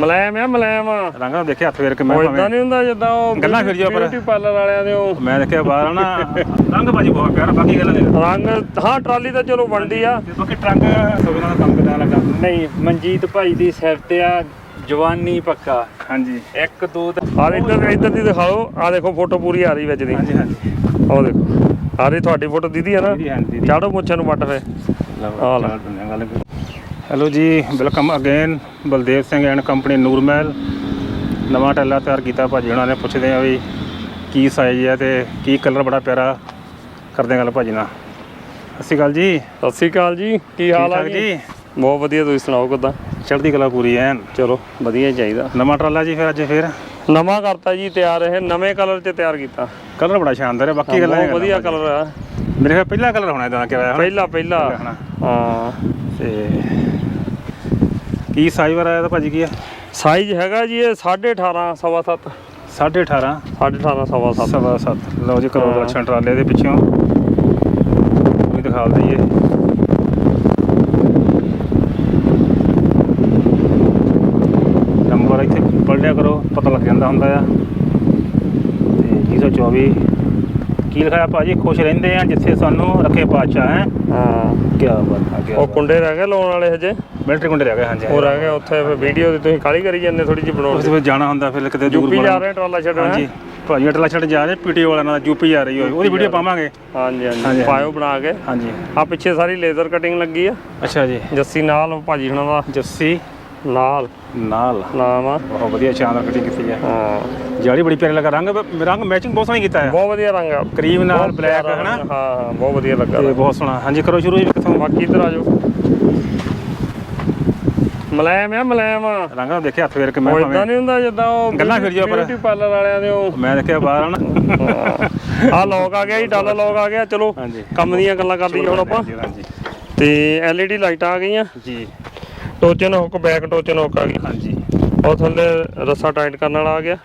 ਮਲਾਇਮ ਆ ਮਲਾਇਮ ਰੰਗ ਨਾਲ ਦੇਖਿਆ ਹੱਥ ਫੇਰ ਕੇ ਮੈਂ ਉਹ ਭਾਵੇਂ ਇਦਾਂ ਨਹੀਂ ਹੁੰਦਾ ਜਿੱਦਾਂ ਉਹ ਗੱਲਾਂ ਫਿਰ ਜਿਉ ਪਰ- ਬਿਊਟੀ ਪਾਰਲਰ ਵਾਲਿਆਂ ਦੇ ਉਹ। ਮੈਂ ਦੇਖਿਆ ਬਾਹਰ ਆ ਨਾ ਰੰਗ ਭਾਜੀ ਬਹੁਤ ਪਿਆਰਾ ਬਾਕੀ ਗੱਲਾਂ ਦੇ ਰੰਗ ਹਾਂ ਟਰਾਲੀ ਤਾਂ ਚਲੋ ਵੰਡੀ ਆ। ਤੇ ਬਾਕੀ ਟਰੰਕ ਸੋਗਣਾ ਦਾ ਕੰਮ ਕਿਦਾਂ ਲੱਗਾ ਨਹੀਂ ਮਨਜੀਤ ਭਾਈ ਦੀ ਸਿਰ ਤੇ ਆ ਜਵਾਨੀ ਪੱਕਾ। ਹਾਂਜੀ। ਇੱਕ ਦੋ ਤੇ ਆ ਇੱਧਰ ਇੱਧਰ ਦੀ ਦਿਖਾਓ। ਆ ਦੇਖੋ ਫੋਟੋ ਪੂਰੀ ਆ ਰਹੀ ਵਿੱਚ ਦੀ। ਹਾਂਜੀ ਹਾਂਜੀ। ਉਹ ਦੇਖੋ। ਆ ਰਹੀ ਤੁਹਾਡੀ ਫੋਟੋ ਦੀਦੀ ਹੈ ਨਾ। ਦੀਦੀ ਚਾੜੋ ਮੁੱਛਾਂ ਨੂੰ ਵੱਟ ਫੇ ਆ ਲੈ। ਹੈਲੋ ਜੀ welcome again Baldev Singh and company Nurmahal. ਨਵਾਂ ਟੈਲਾ ਤਿਆਰ ਕੀਤਾ ਭਾਜੀ ਉਹਨਾਂ ਨੇ ਪੁੱਛਦੇ ਆ ਵੀ ਕੀ ਸਾਈਜ਼ ਹੈ ਤੇ ਕੀ ਕਲਰ ਬੜਾ ਪਿਆਰਾ ਕਰਦੇ ਗੱਲ ਭਾਜੀ ਨਾਲ। ਸਤਿ ਸ਼੍ਰੀ ਅਕਾਲ ਜੀ। ਸਤਿ ਸ਼੍ਰੀ ਅਕਾਲ ਜੀ ਕੀ ਹਾਲ ਆ ਜੀ? ਬਹੁਤ ਵਧੀਆ ਤੁਸੀਂ ਸੁਣਾਓ ਕਿਦਾਂ? ਚੜ੍ਹਦੀ ਕਲਾ ਪੂਰੀ ਐਨ। ਚਲੋ ਵਧੀਆ ਹੀ ਚਾਹੀਦਾ। ਨਵਾਂ ਟਰਾਲਾ ਜੀ ਫਿਰ ਅੱਜ ਫਿਰ? ਨਵਾਂ ਕਰਤਾ ਜੀ ਤਿਆਰ ਇਹ ਨਵੇਂ ਕਲਰ 'ਚ ਤਿਆਰ ਕੀਤਾ। ਕਲਰ ਬੜਾ ਸ਼ਾਨਦਾਰ ਹੈ ਬਾਕੀ ਗੱਲਾਂ ਬਹੁਤ ਵਧੀਆ ਕਲਰ ਆ। ਮੇਰੇ ਖਿਆਲ ਪਹਿਲਾ ਕਲਰ ਹੋਣਾ ਇਦਾਂ ਕਿਹਾ ਪਹਿਲਾ ਪਹਿਲਾ। ਹਾਂ। ਤੇ ਕੀ ਸਾਈਜ਼ ਵਾਲਾ ਇਹਦਾ ਭਾਜੀ ਕੀ ਹੈ ਸਾਈਜ਼ ਹੈਗਾ ਜੀ ਇਹ 18.5 ਸਵਾ 7 18.5 18.5 ਸਵਾ 7 ਸਵਾ 7 ਲਓ ਜੀ ਕਰੋ। ਦਰਸ਼ਨ ਟਰਾਲੇ ਦੇ ਪਿੱਛੋਂ। ਵੀ ਦਿਖਾ ਦਈਏ। ਨੰਬਰ ਇੱਥੇ ਪੜ੍ਹ ਕਰੋ ਪਤਾ ਲੱਗ ਜਾਂਦਾ ਹੁੰਦਾ ਆ। ਤੇ 224 ਕੀ ਲਿਖਾਇਆ ਭਾਜੀ? ਖੁਸ਼ ਰਹਿੰਦੇ ਆ ਜਿੱਥੇ ਸਾਨੂੰ ਰੱਖੇ ਪਾਤਸ਼ਾਹ ਹੈ? ਹਾਂ। ਕੀ ਬਾਤ ਆ ਕੀ ਉਹ ਕੁੰਡੇ ਰਹਿ ਗਏ ਲਾਉਣ ਵਾਲੇ ਹਜੇ। ਮਿਲਟਰੀ ਗੁੰਡੇ ਰਹਿ ਗਏ ਹਾਂਜੀ ਉਹ ਰਹਿ ਗਏ ਉੱਥੇ ਫਿਰ ਵੀਡੀਓ ਦੀ ਤੁਸੀਂ ਕਾਲੀ ਕਰੀ ਜਾਂਦੇ ਥੋੜੀ ਜਿਹੀ ਬਣਾਉਣ ਉਸ ਵਿੱਚ ਜਾਣਾ ਹੁੰਦਾ ਫਿਰ ਕਿਤੇ ਦੂਰ ਯੂਪੀ ਜਾ ਰਹੇ ਟਰਾਲਾ ਛੱਡਣ ਹਾਂਜੀ। ਭਾਜੀ ਅਟਲਾ ਛੱਡ ਜਾ ਰਹੇ ਪੀਟੀ ਵਾਲਾ ਨਾਲ ਯੂਪੀ ਜਾ ਰਹੀ ਹੋਈ ਉਹਦੀ ਵੀਡੀਓ ਪਾਵਾਂਗੇ। ਹਾਂਜੀ ਹਾਂਜੀ। ਪਾਇਓ ਬਣਾ ਕੇ। ਹਾਂਜੀ। ਆ ਪਿੱਛੇ ਸਾਰੀ ਲੇਜ਼ਰ ਕਟਿੰਗ ਲੱਗੀ ਆ। ਅੱਛਾ ਜੀ। ਜੱਸੀ ਨਾਲ ਭਾਜੀ ਹੁਣਾਂ ਦਾ। ਜੱਸੀ? ਨਾਲ। ਨਾਲ। ਨਾਮ ਆ। ਬਹੁਤ ਵਧੀਆ ਸ਼ਾਨਦਾਰ ਕਟਿੰਗ ਕੀਤੀ ਹੈ ਹਾਂ। ਜਾਲੀ ਬੜੀ ਪਿਆਰੀ ਲੱਗਾ ਰੰਗ ਰੰਗ ਮੈਚਿੰਗ ਬਹੁਤ ਸੋਹਣੀ ਕੀਤਾ ਹੈ ਬਹੁਤ ਵਧੀਆ ਰੰਗ ਆ। ਕਰੀਮ ਨਾਲ ਬਲੈਕ ਹੈ ਨਾ? ਹਾਂ ਬਹੁਤ ਵਧੀਆ ਲੱਗਾ ਤੇ ਬਹੁਤ ਸੋਹਣਾ। ਹਾਂਜੀ ਕਰੋ ਸ਼ੁਰੂ ਜੀ ਕਿੱਥੋਂ? ਬਾਕੀ ਇੱਧਰ ਆ ਜਾਓ। ਮਲਾਇਮ ਆ ਮਲਾਇਮ ਰੰਗ ਨਾਲ ਦੇਖਿਆ ਹੱਥ ਫੇਰ ਕੇ ਮੈਂ ਉਹ ਇਦਾਂ ਨਹੀਂ ਹੁੰਦਾ ਜਿੱਦਾਂ ਉਹ ਗੱਲਾਂ ਫਿਰ ਜਿਉ ਪਰ- ਬਿਊਟੀ ਪਾਰਲਰ ਵਾਲਿਆਂ ਦੇ ਉਹ। ਮੈਂ ਦੇਖਿਆ ਬਾਹਰ ਆ ਨਾ। ਆ ਲੋਕ ਆ ਗਿਆ ਜੀ ਡਾਲਾ ਲੋਕ ਆ ਗਿਆ। ਚਲੋ ਕੰਮ ਦੀਆਂ ਗੱਲਾਂ ਕਰ ਲਈਏ ਹੁਣ ਆਪਾਂ। ਤੇ ਐਲਈਡੀ ਲਾਈਟਾਂ ਆ ਗਈਆਂ। ਜੀ। ਟੋਚਨ ਹੁੱਕ ਬੈਕ ਟੋਚਨ ਹੁੱਕ ਆ ਗਈ। ਹਾਂਜੀ। ਉਹ ਥੱਲੇ ਰੱਸਾ ਟਾਈਟ ਕਰਨ ਵਾਲਾ ਆ ਗਿਆ।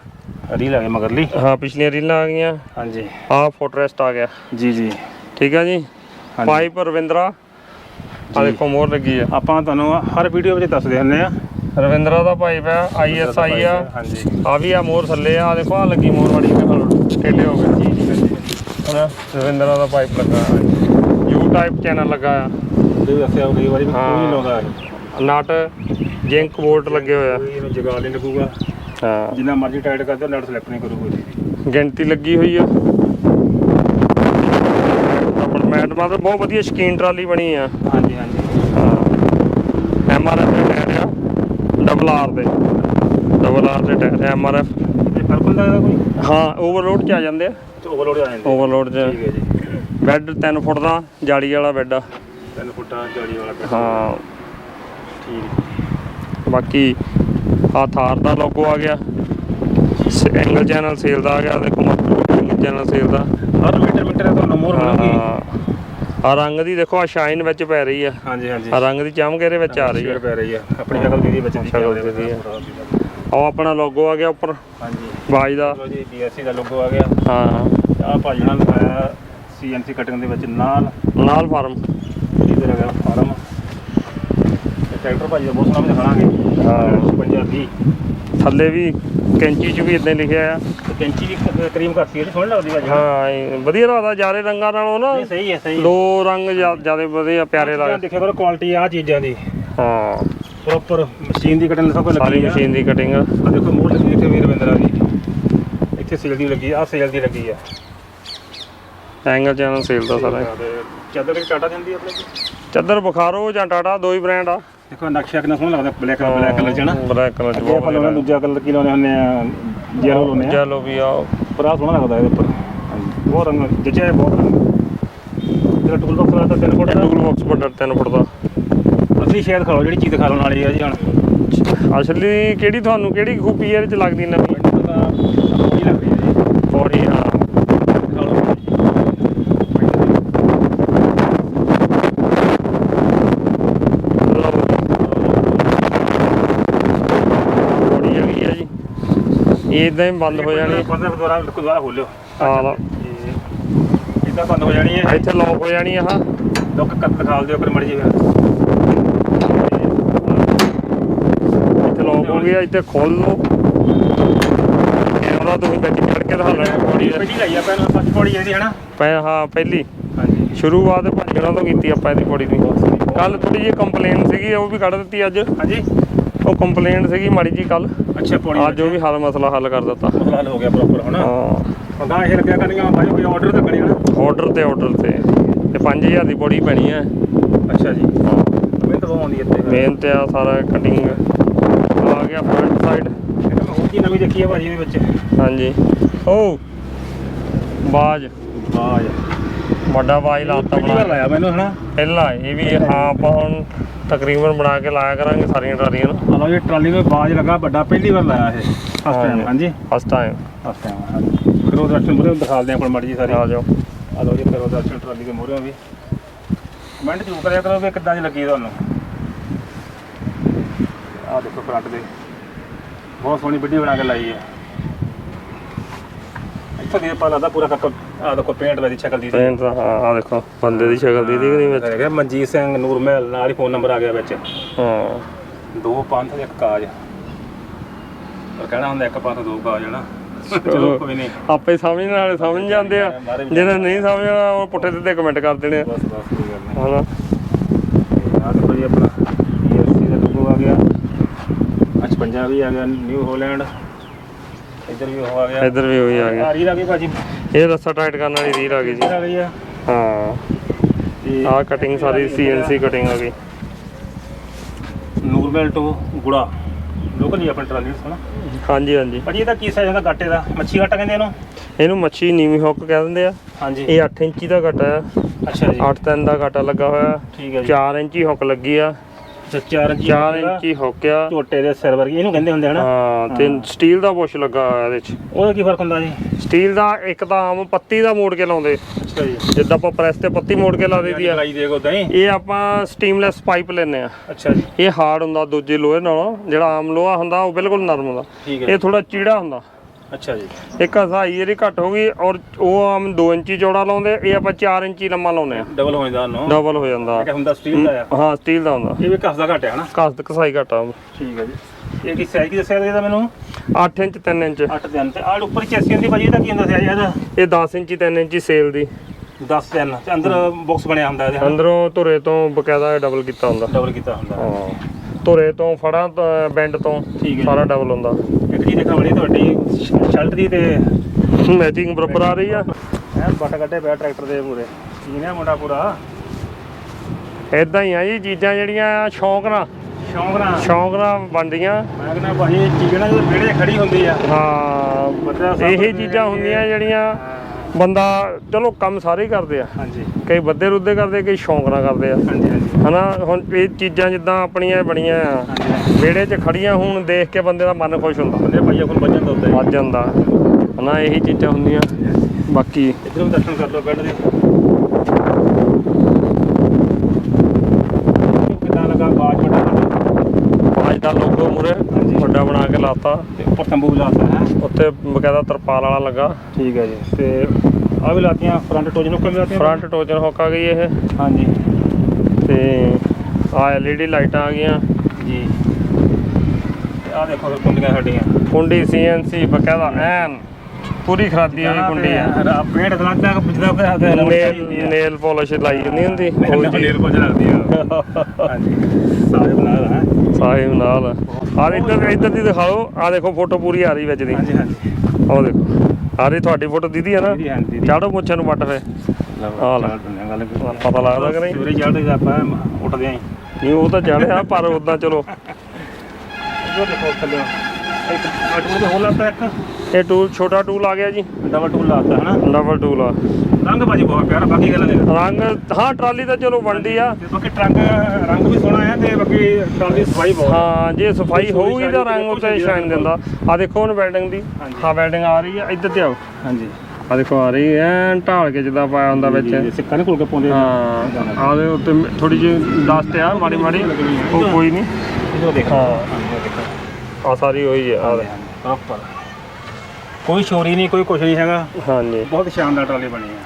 ਰੀਲ ਆ ਗਈ ਮਗਰਲੀ। ਹਾਂ ਪਿਛਲੀਆਂ ਰੀਲਾਂ ਆ ਗਈਆਂ। ਹਾਂਜੀ। ਆਹ ਫੁੱਟਰੈਸਟ ਆ ਗਿਆ। ਜੀ ਜੀ। ਠੀਕ ਆ ਜੀ। ਪਾਈਪ ਰਵਿੰਦਰਾ ਆ ਦੇਖੋ ਮੋਹਰ ਲੱਗੀ ਆ। ਆਪਾਂ ਤੁਹਾਨੂੰ ਹਰ ਵੀਡੀਓ ਵਿੱਚ ਦੱਸਦੇ ਹੁੰਦੇ ਆ। ਰਵਿੰਦਰਾ ਦਾ ਪਾਈਪ ਆ ਆਈਐਸਆਈ ਆ। ਹਾਂਜੀ। ਆ ਵੀ ਆ ਮੋਹਰ ਥੱਲੇ ਆ ਦੇਖੋ ਆ ਲੱਗੀ ਮੋਹਰ ਵਾਲੀ ਤੇ ਟੇਢੇ ਹੋ ਗਏ। ਜੀ ਜੀ ਰਵਿੰਦਰਾ ਦਾ ਪਾਈਪ ਲੱਗਾ ਯੂ ਟਾਈਪ ਚੈਨਲ ਲੱਗਾ ਆ। ਇਹ ਦੱਸਿਆ ਕਈ ਵਾਰੀ ਵੀ ਕੋਈ। ਨਹੀਂ ਲਾਉਂਦਾ। ਨਟ ਜਿੰਕ ਬੋਲਟ ਲੱਗੇ ਹੋਏ ਆ। ਕੋਈ ਇਹਨੂੰ ਜਗਾ ਨਹੀਂ ਲੱਗੂਗਾ। ਹਾਂ। ਜਿੰਨਾ ਮਰਜ਼ੀ ਟਾਈਟ ਕਰਦੇ ਨਟ ਸਲਿੱਪ ਨਹੀਂ ਕਰੂਗਾ। ਜੀ ਗਿਣਤੀ ਲੱਗੀ ਹੋਈ ਆ ਆਪਰ ਮੈਟ ਮਤਲਬ ਬਹੁਤ ਵਧੀਆ ਸ਼ਕੀਨ ਟਰਾਲੀ ਬਣੀ ਆ। ਹਾਂਜੀ ਹਾਂਜੀ। ਹਾਂ। ਐਮਆਰਐਫ ਦੇ ਟਾਇਰ ਆ। ਡਬਲ ਆਰ ਦੇ। ਡਬਲ ਆਰ ਦੇ ਟਾਇਰ ਐਮਆਰਐਫ ਇਹ ਪਰਪਲ ਦਾ ਇਹਦਾ ਕੋਈ? ਹਾਂ ਓਵਰਲੋਡ ਚ ਆ ਜਾਂਦੇ ਆ। ਓਵਰਲੋਡ ਆ ਜਾਂਦੇ ਓਵਰਲੋਡ ਚ। ਠੀਕ ਹੈ ਜੀ। ਬੈੱਡ 3 ਫੁੱਟ ਦਾ ਜਾਲੀ ਵਾਲਾ ਬੈੱਡ ਆ। ਤਿੰਨ ਫੁੱਟਾਂ ਜਾਲੀ ਵਾਲਾ ਪਿਆ ਹਾਂ। ਠੀਕ। ਬਾਕੀ ਆ ਥਾਰ ਦਾ ਲੋਗੋ ਆ ਗਿਆ। ਐਂਗਲ ਚੈਨਲ ਸੇਲ ਦਾ ਆ ਗਿਆ ਦੇਖੋ ਐਂਗਲ ਚੈਨਲ ਸੇਲ ਦਾ। ਹਰ ਮੀਟਰ ਮੀਟਰ ਤੁਹਾਨੂੰ ਮੋਰ ਮਿਲੂਗੀ। ਆ ਰੰਗ ਦੀ ਦੇਖੋ ਆ ਸ਼ਾਈਨ ਵਿੱਚ ਪੈ ਰਹੀ ਆ। ਹਾਂਜੀ ਹਾਂਜੀ। ਆ ਰੰਗ ਦੀ ਚਮਕ ਇਹਦੇ ਵਿੱਚ ਆ ਰਹੀ ਆ। ਪੈ ਰਹੀ ਆ। ਆਪਣੀ ਸ਼ਕਲ ਦੀ ਵਿੱਚ ਦੀ ਸ਼ਕਲ ਦੀ ਆ। ਉਹ ਆਪਣਾ ਲੋਗੋ ਆ ਗਿਆ ਉੱਪਰ। ਹਾਂਜੀ। ਬਾਜ ਦਾ। ਜੀ BSC ਦਾ ਲੋਗੋ ਆ ਗਿਆ। ਹਾਂ। ਆ ਭਾਜਣਾ ਲਿਖਾਇਆ CNC ਕਟਿੰਗ ਦੇ ਵਿੱਚ ਨਾਲ ਨਾਲ ਫਾਰਮ। ਇਧਰ ਹੈਗਾ ਫਾਰਮ। ਟਰੈਕਟਰ ਭਾਜੀ ਦਾ ਬਹੁਤ ਸੋਹਣਾ ਵੀ ਦਿਖਾਵਾਂਗੇ। ਹਾਂ। ਪੰਜਾਬੀ ਥੱਲੇ ਵੀ ਕੈਂਚੀ 'ਚ ਵੀ ਇਦਾਂ ਲਿਖਿਆ ਆ। ਕੈਂਚੀ ਦੀ ਕਰੀਮ ਕਰਤੀ ਹੈ ਸੋਹਣੀ ਲੱਗਦੀ ਭਾਜੀ। ਹਾਂ ਇਹ ਵਧੀਆ ਲੱਗਦਾ ਜਾਰੇ ਰੰਗਾਂ ਨਾਲੋਂ ਨਾ। ਨਹੀਂ ਸਹੀ ਹੈ ਸਹੀ ਹੈ। ਦੋ ਰੰਗ ਜ਼ਿਆਦਾ ਵਧੀਆ ਪਿਆਰੇ ਲੱਗਦੇ। ਦੇਖਿਆ ਕਰੋ ਕੁਆਲਿਟੀ ਆ ਚੀਜ਼ਾਂ ਦੀ। ਹਾਂ। ਪ੍ਰੋਪਰ ਮਸ਼ੀਨ ਦੀ ਕਟਿੰਗ ਸਭ ਕੁਝ ਸਾਰੀ ਲੱਗੀ ਆ। ਮਸ਼ੀਨ ਦੀ ਕਟਿੰਗ ਆ। ਦੇਖੋ ਮੋੜ ਲੱਗੀ ਇੱਥੇ ਵੀਰ ਰਵਿੰਦਰਾ ਦੀ। ਇੱਥੇ ਸੇਲ ਦੀ ਲੱਗੀ ਆ ਸੇਲ ਦੀ ਲੱਗੀ ਆ। ਐਂਗਲ ਚੈਨਲ ਸੇਲ ਦਾ ਸਾਰਾ। ਤੇ ਚਾਦਰ ਦੀ ਟਾਟਾ ਜਾਂਦੀ ਆਪਣੇ ਕੋਲ। ਚੱਦਰ ਬੁਖਾਰੋ ਜਾਂ ਟਾਟਾ ਦੋ ਹੀ ਬ੍ਰਾਂਡ ਆ। ਦੇਖੋ ਨਕਸ਼ਾ ਕਿੰਨਾ ਸੋਹਣਾ ਲੱਗਦਾ ਬਲੈਕ ਬਲੈਕ ਕਲਰ ਚ ਨਾ ਬਲੈਕ ਕਲਰ ਚ ਆਪਾਂ ਲਾਉਣਾ ਬਹੁਤ ਦੂਜਾ ਕਲਰ ਕੀ ਲਾਉਣੇ ਹੁੰਦੇ ਆ? ਜੈਲੋ ਲਾਉਣੇ ਆ। ਚਲੋ ਵੀ ਆ। ਪਰ ਆਹ ਸੋਹਣਾ ਲੱਗਦਾ ਇਹਦੇ ਉੱਪਰ। ਹਾਂਜੀ ਬਹੁਤ ਰੰਗ ਜਚਿਆ ਹੈ ਬਹੁਤ ਰੰਗ। ਜਿਹੜਾ ਟੂਲ ਬਾਕਸ ਵਾਲਾ ਤਾਂ ਤਿੰਨ ਫੁੱਟ ਦਾ। ਟੂਲ ਬਾਕਸ ਵੱਡਾ 3 ਫੁੱਟ ਦਾ। ਅਸਲੀ ਸ਼ਾਇਦ ਖਾਓ ਜਿਹੜੀ ਚੀਜ਼ ਦਿਖਾਉਣ ਵਾਲੀ ਆ ਜੀ ਹੁਣ। ਅਸਲੀ ਕਿਹੜੀ ਤੁਹਾਨੂੰ ਕਿਹੜੀ ਖੂਬੀ ਇਹਦੇ ਚ ਲੱਗਦੀ ਨਵੀਂ ਮੈਨੂੰ ਤਾਂ ਕੀ ਲੱਗ ਰਹੀ ਹੈ ਜੀ ਫੌਰੀ ਹਾਂ ਖਾ ਲਓ ਫੌਰੀ ਹੈਗੀ ਆ ਜੀ ਇਹ ਇਦਾਂ ਹੀ ਬੰਦ ਹੋ ਜਾਣੀ। ਬੰਦੇ ਦੁਆਰਾ ਦੁਆਰਾ ਖੋਲਿਓ। ਆ ਲਾ ਇਦਾਂ ਬੰਦ ਹੋ ਜਾਣੀ ਹੈ। ਇੱਥੇ ਲੌਕ ਹੋ ਜਾਣੀ ਆ ਆਹ। ਲੋਕ ਦਿਖਾ ਦਿਓ ਫਿਰ ਮੜੀ ਜੀ ਇੱਥੇ ਲੌਕ ਹੋਣੀ ਗਈ ਆ ਇੱਥੇ ਖੋਲ ਲਓ। ਕੈਮਰਾ ਤੁਸੀਂ ਵਿੱਚ ਚੜ ਕੇ ਦਿਖਾ ਲੈਣਾ। ਪੌੜੀ ਪਹਿਲੀ ਲਾਈ ਆਪਾਂ ਨੂੰ ਫਸਟ ਪੌੜੀ ਜਿਹੜੀ ਹੈ ਨਾ। ਪੈ ਹਾਂ ਪਹਿਲੀ। ਹਾਂਜੀ। ਸ਼ੁਰੂਆਤ ਭਾਜੀ ਉਹਨਾਂ ਤੋਂ ਕੀਤੀ ਆਪਾਂ ਇਹਦੀ ਪੌੜੀ ਦੀ। ਕੱਲ ਥੋੜੀ ਜਿਹੀ ਕੰਪਲੇਨ ਸੀਗੀ ਉਹ ਵੀ ਕੱਢ ਦਿੱਤੀ ਅੱਜ। ਹਾਂਜੀ। ਉਹ ਕੰਪਲੇਨ ਸੀਗੀ ਮਾੜੀ ਜੀ ਕੱਲ ਅੱਛਾ ਪੌੜੀ ਅੱਜ ਉਹ ਵੀ ਹੱਲ ਮਸਲਾ ਹੱਲ ਕਰ ਦਿੱਤਾ। ਮਸਲਾ ਹੱਲ ਹੋ ਗਿਆ ਪ੍ਰੋਪਰ ਹੁਣ ਹਾਂ। ਪਤਾ ਇਹ ਲੱਗਿਆ ਕਰਨੀਆਂ ਭਾਈ ਕੋਈ ਆਰਡਰ ਤਾਂ ਕਰੀ ਹਨਾ ਆਰਡਰ ਤੇ ਆਰਡਰ ਤੇ। ਤੇ 5000 ਦੀ ਪੌੜੀ ਪੈਣੀ ਹੈ ਅੱਛਾ ਜੀ। ਮੈਂ ਤਾਂ ਆਉਂਦੀ ਇੱਥੇ। ਮੇਨ ਤੇ ਆ ਸਾਰਾ ਕਟਿੰਗ ਆ ਗਿਆ ਫਰੰਟ ਸਾਈਡ ਹੋਰ ਕੀ ਨਵੀਂ ਦੇਖੀ ਹੈ ਭਾਜੀ ਇਹਦੇ ਵਿੱਚ? ਹਾਂਜੀ। ਓ ਬਾਜ। ਵਾਹ ਜੀ ਵੱਡਾ ਬਾਜ ਲਾਤਾ ਪਹਿਲੀ ਵਾਰ ਬਣਾ ਲਾਇਆ ਮੈਨੂੰ ਹਨਾ? ਪਹਿਲਾਂ ਇਹ ਵੀ ਹਾਂ ਆਪਾਂ ਹੁਣ ਤਕਰੀਬਨ ਬਣਾ ਕੇ ਲਾਇਆ ਕਰਾਂਗੇ ਸਾਰੀਆਂ ਟਰਾਲੀਆਂ ਨੂੰ। ਹਲੋ ਇਹ ਟਰਾਲੀ ਵਿੱਚ ਬਾਜ ਲੱਗਾ ਵੱਡਾ ਪਹਿਲੀ ਵਾਰ ਲਾਇਆ ਇਹ ਫਸਟ ਟਾਈਮ ਹਾਂਜੀ? ਫਸਟ ਟਾਈਮ ਫਸਟ ਟਾਈਮ ਹਾਂਜੀ ਉਹ ਦਰਸ਼ਨ ਮੂਰੇ ਦਿਖਾ ਦਿਆਂ ਕੋਲ ਮੜੀ ਜੀ ਸਾਰੀ। ਆ ਜਾਓ। ਹਲੋ ਜੀ ਕਰੋ ਦਰਸ਼ਨ ਟਰਾਲੀ ਦੇ ਮੂਰੇ ਵੀ। ਕਮੈਂਟ ਜ਼ਰੂਰ ਕਰਿਆ ਕਰੋ ਵੀ ਕਿੱਦਾਂ ਦੀ ਲੱਗੀ ਤੁਹਾਨੂੰ। ਆਹ ਦੇਖੋ ਫਰੰਟ ਦੇ। ਬਹੁਤ ਸੋਹਣੀ ਵੱਡੀ ਬਣਾ ਕੇ ਲਾਈ ਹੈ। ਇੱਥੋਂ ਦੀ ਪਾ ਲੱਗਦਾ ਪੂਰਾ ਕੱਕ ਆਹ ਦੇਖੋ ਪੇਂਟ ਵਾਲੀ ਸ਼ਕਲ ਦੀ ਪੇਂਟ ਦਾ ਹਾਂ ਆ ਦੇਖੋ ਬੰਦੇ ਦੀ ਸ਼ਕਲ ਦੀ ਦਿਖ ਨਹੀਂ ਵਿੱਚ। ਹੈਗਾ ਮਨਜੀਤ ਸਿੰਘ ਨੂਰਮਹਿਲ ਨਾਲ ਹੀ ਫੋਨ ਨੰਬਰ ਆ ਗਿਆ ਵਿੱਚ। ਹਾਂ। ਦੋ ਪੰਥ ਤੇ ਇੱਕ ਕਾਜ। ਪਰ ਕਹਿਣਾ ਹੁੰਦਾ ਇੱਕ ਪੰਥ ਦੋ ਕਾਜ ਹਨਾ ਚਲੋ। ਚਲੋ ਕੋਈ ਨਹੀਂ। ਆਪੇ ਸਮਝਣ ਵਾਲੇ ਸਮਝ ਜਾਂਦੇ ਆ। ਜਿਹਨੇ ਨਹੀਂ ਸਮਝਣਾ ਉਹ ਪੁੱਠੇ ਸਿੱਧੇ ਕਮੈਂਟ ਕਰ ਦੇਣੇ ਆ। ਬਸ ਬਸ ਕੋਈ ਗੱਲ ਨਹੀਂ। ਹਨਾ? ਆਹ ਦੇਖੋ ਜੀ ਆਪਣਾ EFC ਦਾ ਲੋਗੋ ਆ ਗਿਆ। ਅੱਜ ਪੰਜਾਬ ਵੀ ਆ ਗਿਆ ਨਿਊ ਹਾਲੈਂਡ ਇੱਧਰ ਵੀ ਆ ਗਿਆ। ਇੱਧਰ ਵੀ ਉਹੀ ਆ ਗਿਆ। ਆ ਰੀਲ ਆ ਗਈ ਭਾਜੀ। ਇਹ ਰੱਸਾ ਟਾਈਟ ਕਰਨ ਵਾਲੀ ਰੀਲ ਆ ਗਈ ਜੀ। ਆ ਗਈ ਆ। ਹਾਂ। ਆਹ ਕਟਿੰਗ ਸਾਰੀ ਸੀਐਨਸੀ ਕਟਿੰਗ ਆ ਗਈ। ਨੂਰਮਹਿਲ ਤੋਂ ਗੁੜਾ। ਲੋਕਲ ਹੀ ਆਪਣੀ ਟਰਾਲੀ ਹਨਾ ਹਾਂਜੀ ਹਾਂਜੀ। ਭਾਜੀ ਇਹਦਾ ਕੀ ਸਾਈਜ਼ ਹੁੰਦਾ ਗਾਟੇ ਦਾ? ਮੱਛੀ ਗਾਟਾ ਕਹਿੰਦੇ ਇਹਨੂੰ? ਇਹਨੂੰ ਮੱਛੀ ਨੀਵੀਂ ਹੁੱਕ ਕਹਿ ਦਿੰਦੇ ਆ। ਹਾਂਜੀ। ਇਹ 8 ਇੰਚੀ ਦਾ ਘਟਾ ਆ। ਅੱਛਾ ਜੀ। 8 3 ਦਾ ਘਟਾ ਲੱਗਾ ਹੋਇਆ। ਠੀਕ ਹੈ ਜੀ। 4 ਇੰਚੀ ਹੁੱਕ ਲੱਗੀ ਆ। ਅੱਛਾ 4 ਇੰਚ 4 ਇੰਚੀ ਹੁੱਕ ਆ ਝੋਟੇ ਦੇ ਸਿਰ ਵਰਗੀ ਇਹਨੂੰ ਕਹਿੰਦੇ ਹੁੰਦੇ ਹਨਾ? ਹਾਂ ਤੇ ਸਟੀਲ ਦਾ ਬੁਸ਼ ਲੱਗਾ ਹੋਇਆ ਇਹਦੇ ਚ। ਉਹਦਾ ਕੀ ਫ਼ਰਕ ਹੁੰਦਾ ਜੀ? ਸਟੀਲ ਦਾ ਇੱਕ ਤਾਂ ਆਮ ਪੱਤੀ ਦਾ ਮੋੜ ਕੇ ਲਾਉਂਦੇ। ਅੱਛਾ ਜੀ। ਜਿੱਦਾਂ ਆਪਾਂ ਪ੍ਰੈਸ ਤੇ ਪੱਤੀ ਮੋੜ ਕੇ ਲਾ ਦਈਦੀ ਆ। ਲਾਈ ਦੇਖੋ ਤਾਂ ਹੀ। ਇਹ ਆਪਾਂ ਸਟੀਮਲੈਸ ਪਾਈਪ ਲੈਨੇ ਆ। ਅੱਛਾ ਜੀ। ਇਹ ਹਾਰਡ ਹੁੰਦਾ ਦੂਜੇ ਲੋਹੇ ਨਾਲੋਂ। ਜਿਹੜਾ ਆਮ ਲੋਹਾ ਹੁੰਦਾ ਉਹ ਬਿਲਕੁਲ ਨਰਮ ਹੁੰਦਾ। ਇਹ ਥੋੜਾ ਚੀੜਾ ਹੁੰਦਾ। ਅੱਛਾ ਜੀ। ਇੱਕ ਹਸਾਈ ਘੱਟ ਹੋ ਗਈ ਔਰ ਉਹ ਆਮ 2 ਇੰਚੀ ਚੌੜਾ ਲਾਉਂਦੇ ਇਹ ਆਪਾਂ 4 ਇੰਚੀ ਲੰਮਾ ਲਾਉਂਦੇ ਆ ਡਬਲ ਹੋ ਜਾਂਦਾ ਉਹਨੂੰ। ਡਬਲ ਹੋ ਜਾਂਦਾ। ਇਹ ਹੁੰਦਾ ਸਟੀਲ ਦਾ ਆ। ਹਾਂ ਸਟੀਲ ਦਾ ਹੁੰਦਾ। ਇਹ ਵੀ ਕਸਦਾ ਘੱਟ ਹੈ ਹਨਾ? ਕਸਦ ਕਸਾਈ ਘਟਾ ਠੀਕ ਹੈ ਜੀ। ਇਹ ਕੀ ਸਾਈਜ਼ ਕੀ ਦੱਸਿਆ ਇਹਦਾ ਮੈਨੂੰ? 8 ਇੰਚ 3 ਇੰਚ। 8 ਦਿਨ ਤੇ ਆਹ ਉੱਪਰ ਚੈਸੀ ਹੁੰਦੀ ਭਾਜੀ ਇਹਦਾ ਕੀ ਹੁੰਦਾ ਸੀ ਇਹਦਾ? ਇਹ 10 ਇੰਚੀ 3 ਇੰਚੀ ਸੇਲ ਦੀ। 10 ਦਿਨ ਤੇ ਅੰਦਰ ਬਾਕਸ ਬਣਿਆ ਹੁੰਦਾ ਇਹਦੇ ਅੰਦਰੋਂ ਧੁਰੇ ਤੋਂ ਬਕਾਇਦਾ ਡਬਲ ਕੀਤਾ ਹੁੰਦਾ। ਡਬਲ ਕੀਤਾ ਹੁੰਦਾ। ਹਾਂ। ਧੁਰੇ ਤੋਂ ਫੜਾਂ ਤੋਂ ਬੈਂਡ ਤੋਂ ਠੀਕ ਹੈ। ਸਾਰਾ ਡਬਲ ਹੁੰਦਾ। ਚੀਜ਼ ਦੇਖਣ ਵਾਲੀ ਤੁਹਾਡੀ ਸ਼ਰਟ ਦੀ ਤੇ ਮੈਚਿੰਗ ਬਰਾਬਰ ਆ ਰਹੀ ਆ। ਐ ਬੱਟ ਕੱਢੇ ਪਿਆ ਟਰੈਕਟਰ ਦੇ ਕੀ ਨੇ ਮੁੰਡਾ ਪੂਰਾ? ਇਦਾਂ ਹੀ ਆ ਜੀ ਚੀਜ਼ਾਂ ਜਿਹੜੀਆਂ ਸ਼ੌਂਕ ਨਾਲ। ਸ਼ੌਂਕ ਨਾਲ? ਸ਼ੌਂਕ ਨਾਲ ਬਣਦੀਆਂ। ਮੈਂ ਕਹਿੰਦਾ ਭਾਜੀ ਇਹ ਚੀਜ਼ ਨਾ ਜਦੋਂ ਵਿਹੜੇ ਖੜੀ ਹੁੰਦੀ ਆ। ਹਾਂ ਬੱਚਾ ਸਭ ਇਹ ਚੀਜ਼ਾਂ ਹੁੰਦੀਆਂ ਜਿਹੜੀਆਂ ਬੰਦਾ ਚਲੋ ਕੰਮ ਸਾਰੇ ਹੀ ਕਰਦੇ ਆ। ਹਾਂਜੀ। ਕਈ ਬੱਦੇ ਰੁੱਦੇ ਕਰਦੇ ਕਈ ਸ਼ੌਂਕ ਨਾਲ ਕਰਦੇ ਆ। ਹਾਂਜੀ ਹਾਂਜੀ। ਹਨਾ ਹੁਣ ਇਹ ਚੀਜ਼ਾਂ ਜਿੱਦਾਂ ਆਪਣੀਆਂ ਬਣੀਆਂ ਆ। ਵਿਹੜੇ 'ਚ ਖੜੀਆਂ ਹੋਣ ਦੇਖ ਕੇ ਬੰਦੇ ਦਾ ਮਨ ਖੁਸ਼ ਹੁੰਦਾ। ਬੰਦੇ ਭਾਈਆ ਕੋਲ ਵੱਜਣ ਦਾ। ਵੱਜ ਜਾਂਦਾ। ਹਨਾ ਇਹੀ ਚੀਜ਼ਾਂ ਹੁੰਦੀਆਂ। ਬਾਕੀ ਇਧਰੋਂ ਦਰਸ਼ਨ ਕਰ ਲਓ ਬੈੱਡ ਦੇ ਕਿੱਦਾਂ ਲੱਗਾ ਬਾਜ ਵੱਡਾ ਅੱਜ ਦਾ ਲੋਗੋ ਮੂਰੇ ਵੱਡਾ ਬਣਾ ਕੇ ਲਾਤਾ। ਤੇ ਉੱਪਰ ਤੰਬੂ ਵੀ ਲਾਤਾ ਹੈ? ਉੱਤੇ ਬਕਾਇਦਾ ਤਰਪਾਲ ਵਾਲਾ ਲੱਗਾ। ਠੀਕ ਹੈ ਜੀ। ਤੇ ਆ ਵੀ ਲਾਤੀਆਂ ਫਰੰਟ ਟੋਜ ਨੂੰ ਕਿਵੇਂ ਲਾਤੀਆਂ? ਫਰੰਟ ਟੋਜਨ ਹੁੱਕ ਆ ਗਈ ਇਹ। ਹਾਂਜੀ। ਤੇ ਆ ਐਲਈਡੀ ਲਾਈਟਾਂ ਆ ਗਈਆਂ। ਜੀ। ਆ ਦੇਖੋ ਫਿਰ ਕੁੰਡੀਆਂ ਸਾਡੀਆਂ। ਕੁੰਡੀ ਸੀਐਨਸੀ ਬਕਾਇਦਾ ਐਨ। ਪੂਰੀ ਖਰਾਦੀ ਹੋਈ ਕੁੰਡੀ ਆ। ਪੇਂਟ ਲੱਗਦਾ ਕਿ ਪੁੱਛਦਾ ਕਿ ਨੇਲ ਨੇਲ ਪਾਲਿਸ਼ ਲਾਈ ਨਹੀਂ ਹੁੰਦੀ ਨੇਲ ਕੁਝ ਲੱਗਦੀ ਆ। ਹਾਂਜੀ। ਸਾਰੇ ਬਣਾ ਰਹਾ ਹੈ? ਸਾਹਿਬ ਨਾਲ। ਆ ਇੱਧਰ ਇੱਧਰ ਦੀ ਦਿਖਾਓ ਆ ਦੇਖੋ ਫੋਟੋ ਪੂਰੀ ਆ ਰਹੀ ਵਿੱਚ ਦੀ। ਹਾਂਜੀ ਹਾਂਜੀ। ਉਹ ਦੇਖੋ। ਆ ਰਹੀ ਤੁਹਾਡੀ ਫੋਟੋ ਦੀਦੀ ਹੈ ਨਾ? ਦੀਦੀ ਹਾਂਜੀ। ਦੀਦੀ ਚਾੜੋ ਮੁੱਛਾਂ ਨੂੰ ਵੱਟ ਫੇ ਆ ਲੈ। ਗੱਲ ਪਤਾ ਲੱਗਦਾ ਕਿ ਨਹੀਂ? ਸਵੇਰੇ ਚੜ੍ਹਦੇ ਆਪਾਂ ਉੱਠਦੇ ਆਂ ਨਹੀਂ ਉਹ ਤਾਂ ਚੜਿਆ ਪਰ ਉਦਾਂ ਚਲੋ। ਜੋ ਦੇਖੋ ਥੱਲੇ। ਇੱਕ ਟੂਲ ਤੇ ਹੋਰ ਲਾਤਾ ਇੱਕ। ਇਹ ਟੂਲ ਛੋਟਾ ਟੂਲ ਆ ਗਿਆ ਜੀ। ਡਬਲ ਟੂਲ ਲਾਤਾ ਹਨਾ? ਡਬਲ ਟੂਲ ਆ। ਰੰਗ ਭਾਜੀ ਬਹੁਤ ਪਿਆਰਾ ਬਾਕੀ ਗੱਲਾਂ ਦੇ ਰੰਗ ਹਾਂ ਟਰਾਲੀ ਤਾਂ ਚਲੋ ਵੰਡੀ ਆ। ਤੇ ਬਾਕੀ ਟਰੰਕ ਰੰਗ ਵੀ ਸੋਹਣਾ ਹੈ ਤੇ ਬਾਕੀ ਟਰਾਲੀ ਸਫ਼ਾਈ ਬਹੁਤ ਹੈ। ਜੇ ਸਫ਼ਾਈ ਹੋਊਗੀ ਤਾਂ ਰੰਗ ਉੱਤੇ ਸ਼ਾਈਨ ਦਿੰਦਾ। ਆ ਦੇਖੋ ਹੁਣ ਵੈਲਡਿੰਗ ਦੀ। ਹਾਂ ਵੈਲਡਿੰਗ ਆ ਰਹੀ ਆ ਇੱਧਰ ਤੇ ਆਓ। ਹਾਂਜੀ। ਆ ਦੇਖੋ ਆ ਰਹੀ ਐਨ ਢਾਲ ਕੇ ਜਿੱਦਾਂ ਪਾਇਆ ਹੁੰਦਾ ਵਿੱਚ। ਸਿੱਕਾ ਨਹੀਂ ਘੁਲ ਕੇ ਪਾਉਂਦੇ। ਹਾਂ ਆਦੇ ਉੱਤੇ ਥੋੜੀ ਜਿਹੀ ਡਸਟ ਆ ਮਾੜੀ ਮਾੜੀ। ਉਹ ਕੋਈ ਨਹੀਂ ਇਹੋ ਦੇਖੋ ਹਾਂ। ਆ ਸਾਰੀ ਹੋਈ ਆ ਦੇ। ਪ੍ਰੋਪਰ ਕੋਈ ਚੋਰੀ ਨਹੀਂ ਕੋਈ ਕੁਛ ਨਹੀਂ ਹੈਗਾ। ਹਾਂਜੀ। ਬਹੁਤ ਸ਼ਾਨਦਾਰ ਟਰਾਲੀ ਬਣੀ ਹੈ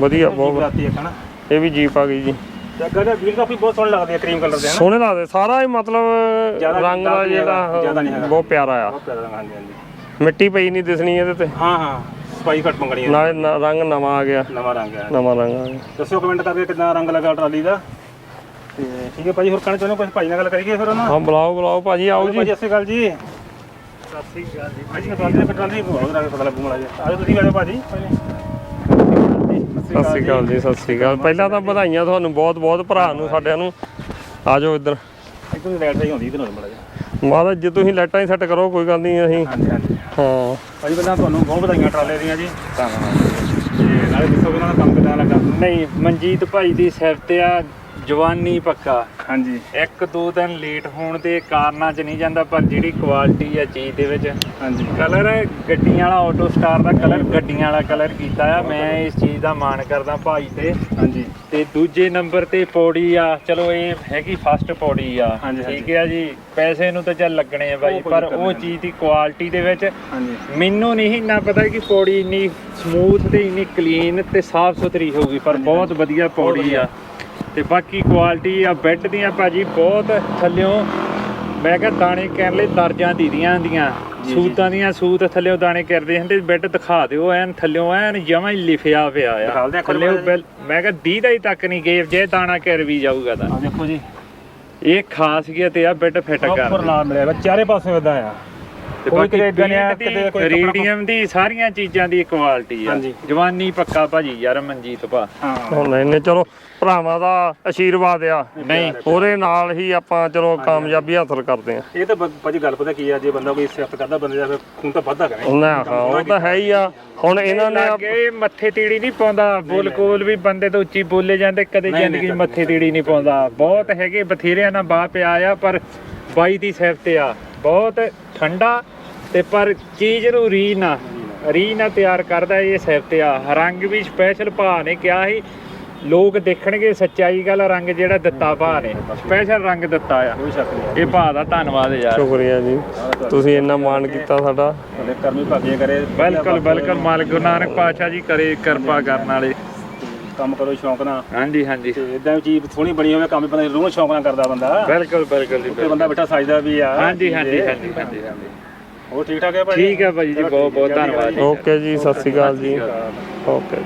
ਵਧੀਆ ਬਹੁਤ ਬਹੁਤ ਰਾਤੀ ਇੱਕ ਹਨਾ? ਇਹ ਵੀ ਜੀਪ ਆ ਗਈ ਜੀ। ਤੇ ਅੱਗੇ ਦੇ ਵੀਲ ਕਾਫੀ ਬਹੁਤ ਸੋਹਣੇ ਲੱਗਦੇ ਆ ਕਰੀਮ ਕਲਰ ਦੇ ਹਨਾ? ਸੋਹਣੇ ਲੱਗਦੇ ਸਾਰਾ ਹੀ ਮਤਲਬ ਜ਼ਿਆਦਾ ਰੰਗ ਦਾ ਜ਼ਿਆਦਾ ਨਹੀਂ ਹੈਗਾ, ਜਿਹੜਾ ਜ਼ਿਆਦਾ ਨਹੀਂ ਹੈਗਾ। ਬਹੁਤ ਪਿਆਰਾ ਆ। ਬਹੁਤ ਪਿਆਰਾ ਰੰਗ ਹਾਂਜੀ ਹਾਂਜੀ। ਮਿੱਟੀ ਪਈ ਨਹੀਂ ਦਿਸਣੀ ਇਹਦੇ ਤੇ। ਹਾਂ ਹਾਂ। ਸਪਾਈ ਘੱਟ ਮੰਗਣੀ ਨਾਲੇ ਨ- ਰੰਗ ਨਵਾਂ ਆ ਗਿਆ। ਨਵਾਂ ਰੰਗ ਹੈ ਨਵਾਂ ਰੰਗ ਆ ਗਿਆ। ਦੱਸਿਓ ਕਮੈਂਟ ਕਰਕੇ ਕਿੰਨਾ ਰੰਗ ਲੱਗਾ ਟਰਾਲੀ ਦਾ। ਤੇ ਠੀਕ ਹੈ ਭਾਜੀ ਹੋਰ ਕਹਿਣਾ ਚਾਹੁੰਦੇ ਹੋ? ਕੁਝ ਭਾਈ ਨਾਲ ਗੱਲ ਕਰੀਏ ਫਿਰ ਉਹਨਾਂ ਹਾਂ ਬੁਲਾਓ ਬੁਲਾਓ ਭਾਜੀ ਆਓ ਜੀ ਭਾਜੀ ਸਤਿ ਸ਼੍ਰੀ ਅਕਾਲ ਜੀ। ਸਤਿ ਸ਼੍ਰੀ ਅਕਾਲ ਜੀ। ਭਾਜੀ ਟਰਾਲੀ ਦੇ ਟਰਾਲੀ ਬਹੁਤ ਰੰਗ ਪਤਾ ਲੱਗੂ ਮੜਾ ਜੀ ਆਜੋ ਤੁਸੀਂ ਆਜੋ ਭਾਜੀ। ਸਤਿ ਸ਼੍ਰੀ ਅਕਾਲ ਜੀ ਸਤਿ ਸ਼੍ਰੀ ਅਕਾਲ ਪਹਿਲਾਂ ਤਾਂ ਵਧਾਈਆਂ ਤੁਹਾਨੂੰ ਬਹੁਤ ਬਹੁਤ ਭਰਾ ਨੂੰ ਸਾਡਿਆਂ ਨੂੰ। ਆ ਜਾਓ ਇੱਧਰ ਇੱਕ ਤੋਂ ਲੈਟ ਸਹੀ ਹੁੰਦੀ ਇਧਰ ਜੀ ਮਹਾਰਾਜ ਜੇ ਤੁਸੀਂ ਲਾਈਟਾਂ ਹੀ ਸੈੱਟ ਕਰੋ ਕੋਈ ਗੱਲ ਨਹੀਂ ਅਸੀਂ ਹਾਂਜੀ ਹਾਂਜੀ। ਹਾਂ। ਭਾਜੀ ਪਹਿਲਾਂ ਤੁਹਾਨੂੰ ਬਹੁਤ ਵਧਾਈਆਂ ਟਰਾਲੇ ਦੀਆਂ ਜੀ। ਧੰਨਵਾਦ। ਨਾਲੇ ਦੱਸੋ ਉਹਨਾਂ ਦਾ ਕੰਮ ਕਿਦਾਂ ਲੱਗਾ? ਨਹੀਂ ਮਨਜੀਤ ਭਾਈ ਦੀ ਸਿਰ ਤੇ ਆ ਜਵਾਨੀ ਪੱਕਾ। ਹਾਂਜੀ। ਇੱਕ ਦੋ ਦਿਨ ਲੇਟ ਹੋਣ ਦੇ ਕਾਰਨਾਂ 'ਚ ਨਹੀਂ ਜਾਂਦਾ ਪਰ ਜਿਹੜੀ ਕੁਆਲਿਟੀ ਆ ਚੀਜ਼ ਦੇ ਵਿੱਚ। ਹਾਂਜੀ। ਕਲਰ ਗੱਡੀਆਂ ਵਾਲਾ ਆਟੋ ਸਟਾਰ ਦਾ ਕਲਰ ਗੱਡੀਆਂ ਵਾਲਾ ਕਲਰ ਕੀਤਾ ਆ। ਮੈਂ ਇਸ ਚੀਜ਼ ਦਾ ਮਾਣ ਕਰਦਾ ਭਾਈ ਤੇ। ਹਾਂਜੀ। ਤੇ ਦੂਜੇ ਨੰਬਰ ਤੇ ਪੌੜੀ ਆ। ਚਲੋ ਇਹ ਹੈਗੀ ਫਸਟ ਪੌੜੀ ਆ। ਠੀਕ ਹੈ ਜੀ। ਪੈਸੇ ਨੂੰ ਤਾਂ ਚੱਲ ਲੱਗਣੇ ਆ ਬਾਈ ਪਰ ਉਹ। ਚੀਜ਼ ਦੀ ਕੁਆਲਿਟੀ ਦੇ ਵਿੱਚ ਹਾਂਜੀ। ਮੈਨੂੰ ਨਹੀਂ ਇੰਨਾ ਪਤਾ ਕਿ ਪੌੜੀ ਇੰਨੀ ਸਮੂਥ ਤੇ ਇੰਨੀ ਕਲੀਨ ਤੇ ਸਾਫ਼ ਸੁਥਰੀ ਹੋਊਗੀ ਪਰ ਬਹੁਤ ਵਧੀਆ ਪੌੜੀ ਆ। ਤੇ ਬਾਕੀ ਕੁਆਲਿਟੀ ਆ ਬੈੱਡ ਦੀਆਂ ਭਾਜੀ ਬਹੁਤ ਥੱਲਿਓਂ ਮੈਂ ਕਿਹਾ ਦਾਣੇ ਕਰਨ ਲਈ ਦਰਜਾਂ ਦੀਦੀਆਂ ਹੁੰਦੀਆਂ। ਸੂਤਾਂ ਦੀਆਂ ਸੂਤ ਥੱਲਿਓਂ ਦਾਣੇ ਕਰਦੇ ਹੁੰਦੇ ਬੈੱਡ ਦਿਖਾ ਦਿਓ ਐਨ ਥੱਲਿਓਂ ਐਨ ਜਮਾਂ ਹੀ ਲਿਖਿਆ ਪਿਆ ਆ। ਥੱਲਿਓਂ ਮੈਂ ਕਿਹਾ ਦੀਦਾ ਹੀ ਤੱਕ ਨਹੀਂ ਗਏ ਜੇ ਦਾਣਾ ਕਰ ਵੀ ਜਾਊਗਾ ਤਾਂ। ਆ ਦੇਖੋ ਜੀ। ਇਹ ਖਾਸੀਅਤ ਆ ਬੈੱਡ ਫਿੱਟ ਪ੍ਰੋਪਰ ਕਰ ਨਾਮ ਮਿਲਿਆ ਵਾ, ਚਾਰੇ ਪਾਸੇ ਇਦਾਂ ਆ। ਤੇ ਕੋਈ ਬਾਕੀ ਕਿਤੇ ਏਦਾਂ ਨਹੀਂ ਆ, ਪੇਂਟ ਕਿਤੇ ਦੀ, ਕੋਈ ਕੱਪੜਾ- ਰੀਡੀਅਮ ਦੀ ਸਾਰੀਆਂ ਚੀਜ਼ਾਂ ਦੀ ਕੁਆਲਿਟੀ ਆ। ਹਾਂਜੀ। ਜਵਾਨੀ ਪੱਕਾ ਭਾਜੀ ਯਾਰ ਮਨਜੀਤ ਭਾ। ਹਾਂ। ਹੁਣ ਇਹਨੇ ਚਲੋ ਭਰਾਵਾਂ ਦਾ ਆਸ਼ੀਰਵਾਦ ਆ। ਨਹੀਂ। ਉਹਦੇ ਨਾਲ ਹੀ ਆਪਾਂ ਚਲੋ ਕਾਮਯਾਬੀ ਹਾਸਲ ਕਰਦੇ ਆ। ਇਹ ਤਾਂ ਬ- ਭਾਜੀ ਗੱਲ ਪਤਾ ਕੀ ਆ ਜੇ ਬੰਦਾ ਕੋਈ ਸਿਫਤ ਕਰਦਾ ਬੰਦੇ ਦਾ ਫਿਰ ਖੂਨ ਤਾਂ ਵੱਧਦਾ ਕਰੇ। ਉਹਨਾਂ ਹਾਂ ਉਹ ਤਾਂ ਹੈ ਹੀ ਆ। ਹੁਣ ਇਹਨਾਂ ਨੇ ਆਪ- ਲੱਗੇ ਮੱਥੇ ਤੀੜੀ ਨਹੀਂ ਪਾਉਂਦਾ ਬੋਲ ਕੋਲ ਵੀ ਬੰਦੇ ਤੋਂ ਉੱਚੀ ਬੋਲੇ ਜਾਂਦੇ ਕਦੇ ਨਹੀਂ, ਜ਼ਿੰਦਗੀ 'ਚ ਨਹੀਂ, ਮੱਥੇ ਤੀੜੀ ਨਹੀਂ। ਪਾਉਂਦਾ। ਬਹੁਤ ਹੈਗੇ ਬਥੇਰਿਆਂ ਨਾਲ ਬਾਹ ਪਿਆ ਆ ਪਰ ਬਾਈ ਦੀ ਸਿਫਤ ਆ। ਬਹੁਤ ਠੰਡਾ ਤੇ ਪਰ ਚੀਜ਼ ਨੂੰ ਰੀ ਨਾ ਰੀ ਨਾ ਤਿਆਰ ਕਰਦਾ ਇਹ ਸਿਫਤ ਆ। ਰੰਗ ਵੀ ਸਪੈਸ਼ਲ ਭਾ ਨੇ ਕਿਹਾ ਸੀ ਲੋਕ ਦੇਖਣਗੇ ਸੱਚਾਈ ਗੱਲ ਰੰਗ ਜਿਹੜਾ ਦਿੱਤਾ ਭਾ ਨੇ। ਸਪੈਸ਼ਲ ਰੰਗ ਦਿੱਤਾ ਆ। ਕੋਈ ਸ਼ੱਕ ਨਹੀਂ। ਇਹ ਭਾ ਦਾ ਧੰਨਵਾਦ ਯਾਰ। ਸ਼ੁਕਰੀਆ ਜੀ। ਤੁਸੀਂ ਇੰਨਾ ਮਾਣ ਕੀਤਾ ਸਾਡਾ। ਕਰਮੀ ਭਾਗੀਆਂ ਕਰੇ। ਬਿਲਕੁਲ ਬਿਲਕੁਲ ਮਾਲਕ ਗੁਰੂ ਨਾਨਕ ਪਾਤਸ਼ਾਹ ਜੀ ਕਰੇ ਕਿਰਪਾ ਕਰਨ ਵਾਲੇ। ਕੰਮ ਕਰੋ ਸ਼ੌਂਕ ਨਾਲ। ਹਾਂਜੀ ਹਾਂਜੀ। ਤੇ ਇਦਾਂ ਚੀਜ਼ ਸੋਹਣੀ ਬਣੀ ਹੋਵੇ ਕੰਮ ਬੰਦਾ ਰੂਹ ਸ਼ੌਂਕ ਨਾਲ ਕਰਦਾ ਬੰਦਾ। ਬਿਲਕੁਲ ਬਿਲਕੁਲ ਜੀ ਤੇ ਬੰਦਾ ਬੈਠਾ ਸਜਦਾ ਵੀ ਆ। ਹਾਂਜੀ ਹਾਂਜੀ ਹਾਂਜੀ ਹਾਂਜੀ ਹਾਂਜੀ। ਹੋਰ ਠੀਕ ਠਾਕ ਹੈ ਭਾਜੀ ਠੀਕ ਹੈ ਭਾਜੀ ਜੀ ਬਹੁਤ ਬਹੁਤ ਧੰਨਵਾਦ ਜੀ। ਓਕੇ ਜੀ ਸਤਿ ਸ਼੍ਰੀ ਅਕਾਲ ਜੀ। ਓਕੇ।